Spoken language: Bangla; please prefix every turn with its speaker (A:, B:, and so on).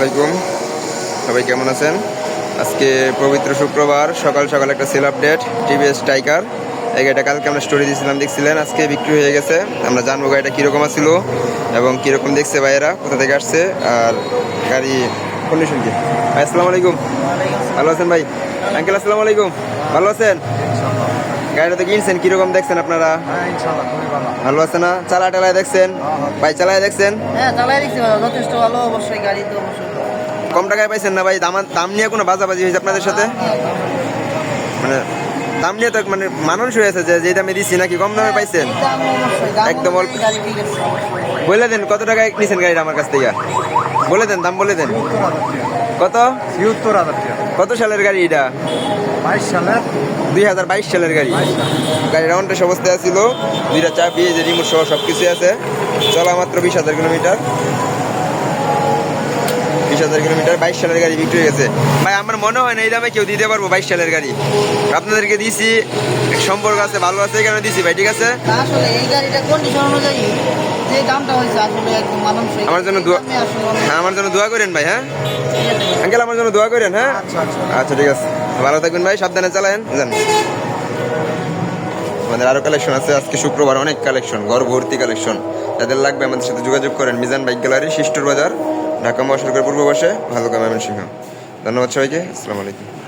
A: আলাইকুম সবাই কেমন আছেন? আজকে পবিত্র শুক্রবার, সকাল সকাল একটা সেল আপডেট টিভিএস টাইকার এই গাড়িটা কালকে আমরা স্টোরি দিয়েছিলাম, দেখছিলেন? আজকে বিক্রি হয়ে গেছে। আমরা জানব গাড়িটা কীরকম আছিল এবং কীরকম দেখছে ভাইয়েরা, কোথা থেকে আসছে আর গাড়ি কন্ডিশন কি। ভাই আসসালামু আলাইকুম ভালো আছেন ভাই? আঙ্কেল আসসালামু আলাইকুম ভালো আছেন? গাড়িটা তো কিনছেন কীরকম দেখছেন আপনারা?
B: হ্যাঁ ভালো।
A: আছে না? চালা টালায় দেখছেন ভাই চালায় দেখছেন?
C: হ্যাঁ দেখছি যথেষ্ট ভালো অবশ্যই গাড়ি তো অবশ্যই
A: কম টাকায় পাইছেন না ভাই? দাম দাম নিয়ে কোনো বাজাবাজি হয়েছে আপনাদের সাথে? মানে দাম নিয়ে তো মানে মানুষ হয়েছে যে যে দামে দিচ্ছি নাকি কম দামে পাইছেন?
C: অবশ্যই দাম
A: একদম অল্প। বলে দেন কত টাকায় নিছেন গাড়িটা আমার কাছ থেকে? বলে দেন দাম বলে দেন। কত? কত সালের গাড়ি এটা? দুই হাজার বাইশ সালের গাড়ি। গাড়ির রাউন্ডের অবস্থায় ছিল দুইটা চাবি যে রিমোট সহ সব আছে। চলা মাত্র বিশ হাজার কিলোমিটার। বিশ হাজার কিলোমিটার বাইশ সালের গাড়ি বিক্রি হয়ে গেছে। ভাই আমার মনে হয় না এই দামে কেউ দিতে পারব বাইশ সালের গাড়ি। আপনাদেরকে দিয়েছি সম্পর্ক আছে ভালো আছে কেন কারণে দিছি ভাই ঠিক আছে?
C: আসলে এই গাড়িটা কন্ডিশন অনুযায়ী যে দামটা হয়েছে আসলে একদম মানানসই
A: আমার জন্য দোয়া- হ্যাঁ আমার জন্য দোয়া করেন ভাই হ্যাঁ? আঙ্কেল আমার জন্য দোয়া করেন হ্যাঁ?
B: আচ্ছা আচ্ছা।
A: আচ্ছা ঠিক আছে। ভালো থাকবেন ভাই, সাবধানে চালায়েন। জান আমাদের আরও কালেকশন আছে, আজকে শুক্রবার অনেক কালেকশন ঘর ভর্তি কালেকশন যাদের লাগবে আমাদের সাথে যোগাযোগ করেন, মিজান বাইক গ্যালারি শিষ্টর বাজার, ঢাকা মহাসড়কের পূর্ব পাশে ভালো কামায় সিংহ ধন্যবাদ সবাইকে, আসসালামু আলাইকুম।